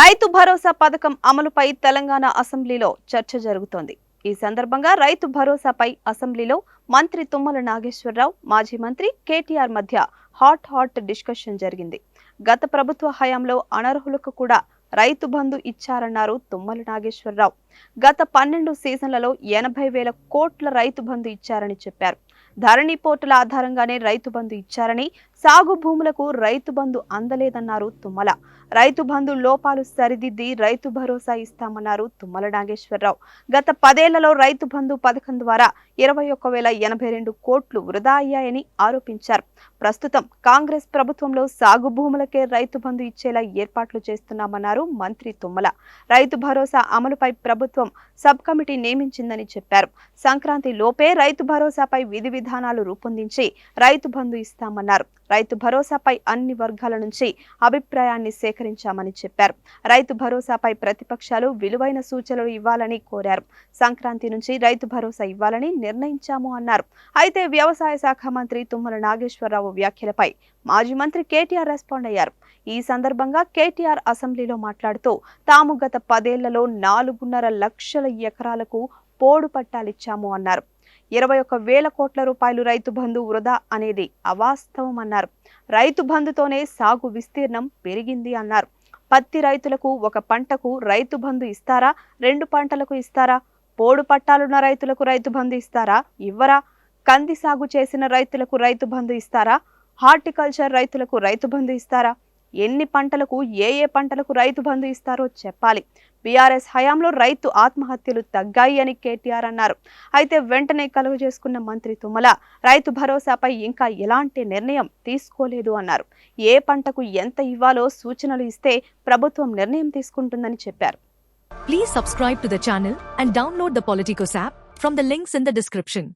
రైతు భరోసా పథకం అమలుపై తెలంగాణ అసెంబ్లీలో చర్చ జరుగుతోంది. ఈ సందర్భంగా రైతు భరోసాపై అసెంబ్లీలో మంత్రి తుమ్మల నాగేశ్వరరావు మాజీ మంత్రి కేటీఆర్ మధ్య హాట్ హాట్ డిస్కషన్ జరిగింది. గత ప్రభుత్వ హయాంలో అనర్హులకు కూడా రైతు బంధు ఇచ్చారన్నారు తుమ్మల నాగేశ్వరరావు. గత పన్నెండు సీజన్లలో ఎనభై వేల కోట్ల రైతు బంధు ఇచ్చారని చెప్పారు. ధరణి పోర్టుల ఆధారంగానే రైతు బంధు ఇచ్చారని సాగు భూములకు రైతు బంధు అందలేదన్నారు తుమ్మల. రైతు బంధు లోపాలు సరిదిద్ది రైతు భరోసా ఇస్తామన్నారు తుమ్మల నాగేశ్వరరావు. గత పదేళ్ళలో రైతు బంధు పథకం ద్వారా ఇరవై ఒక్క వేల ఎనభై రెండు కోట్లు వృధా అయ్యాయని ఆరోపించారు. ప్రస్తుతం కాంగ్రెస్ ప్రభుత్వంలో సాగు భూములకే రైతు బంధు ఇచ్చేలా ఏర్పాట్లు చేస్తున్నామన్నారు మంత్రి తుమ్మల. రైతు భరోసా అమలుపై ప్రభుత్వం సబ్ కమిటీ నియమించిందని చెప్పారు. సంక్రాంతి లోపే రైతు భరోసాపై విధి విధానాలు రూపొందించి రైతు బంధు ఇస్తామన్నారు. రైతు భరోసాపై అన్ని వర్గాల నుంచి అభిప్రాయాన్ని సేకరించామని చెప్పారు. రైతు భరోసాపై ప్రతిపక్షాలు విలువైన సూచనలు ఇవ్వాలని కోరారు. సంక్రాంతి నుంచి రైతు భరోసా ఇవ్వాలని నిర్ణయించాము అన్నారు. అయితే వ్యవసాయ శాఖ మంత్రి తుమ్మల నాగేశ్వరరావు వ్యాఖ్యలపై మాజీ మంత్రి కేటీఆర్ రెస్పాండ్ అయ్యారు. ఈ సందర్భంగా కేటీఆర్ అసెంబ్లీలో మాట్లాడుతూ తాము గత పదేళ్ళలో నాలుగున్నర లక్షల ఎకరాలకు పోడు పట్టాలిచ్చాము అన్నారు. ఇరవై ఒక్క వేల కోట్ల రూపాయలు రైతు బంధు వృధా అనేది అవాస్తవం అన్నారు రైతు బంధుతోనే సాగు విస్తీర్ణం పెరిగింది అన్నారు. పత్తి రైతులకు ఒక పంటకు రైతు బంధు ఇస్తారా? రెండు పంటలకు ఇస్తారా? పోడు పట్టాలున్న రైతులకు రైతు బంధు ఇస్తారా? ఇవ్వరా? కంది సాగు చేసిన రైతులకు రైతు బంధు ఇస్తారా? హార్టికల్చర్ రైతులకు రైతు బంధు ఇస్తారా? ఎన్ని పంటలకు ఏ ఏ పంటలకు రైతు బంధు ఇస్తారో చెప్పాలి. బీఆర్ఎస్ హయాంలో రైతు ఆత్మహత్యలు తగ్గాయి అని కేటీఆర్ అన్నారు. అయితే వెంటనే కలుగు చేసుకున్న మంత్రి తుమ్మల రైతు భరోసాపై ఇంకా ఎలాంటి నిర్ణయం తీసుకోలేదు అన్నారు. ఏ పంటకు ఎంత ఇవ్వాలో సూచనలు ఇస్తే ప్రభుత్వం నిర్ణయం తీసుకుంటుందని చెప్పారు. Please subscribe to the channel and download the Politicos app from the links in the description